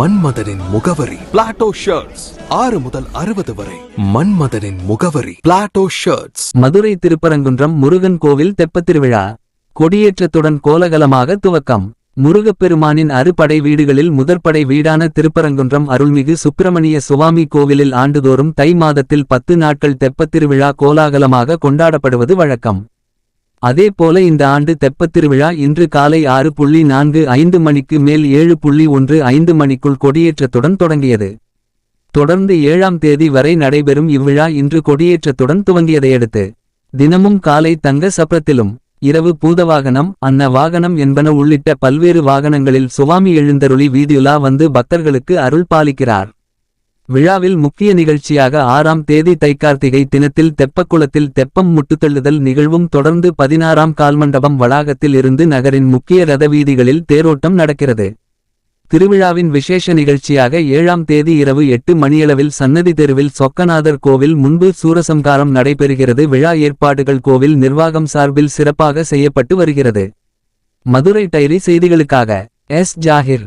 மன்மதனின் முகவரி. Plato shirts ஆறு முதல் அறுபது வரை. மன்மதனின் முகவரி. பிளாட்டோ ஷர்ட்ஸ் மதுரை திருப்பரங்குன்றம் முருகன் கோவில் தெப்பத்திருவிழா. கொடியேற்றத்துடன் கோலகலமாக துவக்கம். முருகப்பெருமானின் அறுபடை வீடுகளில் முதற்படை வீடான திருப்பரங்குன்றம் அருள்மிகு சுப்பிரமணிய சுவாமி கோவிலில் ஆண்டுதோறும் தை மாதத்தில் பத்து நாட்கள் தெப்பத்திருவிழா கோலாகலமாக கொண்டாடப்படுவது வழக்கம். அதேபோல இந்த ஆண்டு தெப்பத் திருவிழா இன்று காலை ஆறு புள்ளி நான்கு ஐந்து மணிக்கு மேல் ஏழு புள்ளி ஒன்று ஐந்து மணிக்குள் கொடியேற்றத்துடன் தொடங்கியது. தொடர்ந்து ஏழாம் தேதி வரை நடைபெறும் இவ்விழா இன்று கொடியேற்றத்துடன் துவங்கியதையடுத்து தினமும் காலை தங்க சப்ரத்திலும் இரவு பூதவாகனம் அன்ன வாகனம் என்பன உள்ளிட்ட பல்வேறு வாகனங்களில் சுவாமி எழுந்தருளி வீதியுலா வந்து பக்தர்களுக்கு அருள் பாலிக்கிறார். விழாவில் முக்கிய நிகழ்ச்சியாக ஆறாம் தேதி தைக்கார்த்திகை தினத்தில் தெப்பக்குளத்தில் தெப்பம் முட்டுத்தள்ளுதல் நிகழ்வும் தொடர்ந்து பதினாறாம் கால்மண்டபம் வளாகத்தில் இருந்து நகரின் முக்கிய ரத வீதிகளில் தேரோட்டம் நடக்கிறது. திருவிழாவின் விசேஷ நிகழ்ச்சியாக ஏழாம் தேதி இரவு எட்டு மணியளவில் சன்னதி தெருவில் சொக்கநாதர் கோவில் முன்பு சூரசம்காரம் நடைபெறுகிறது. விழா ஏற்பாடுகள் கோவில் நிர்வாகம் சார்பில் சிறப்பாக செய்யப்பட்டு வருகிறது. மதுரை டைரி செய்திகளுக்காக எஸ். ஜாகிர்.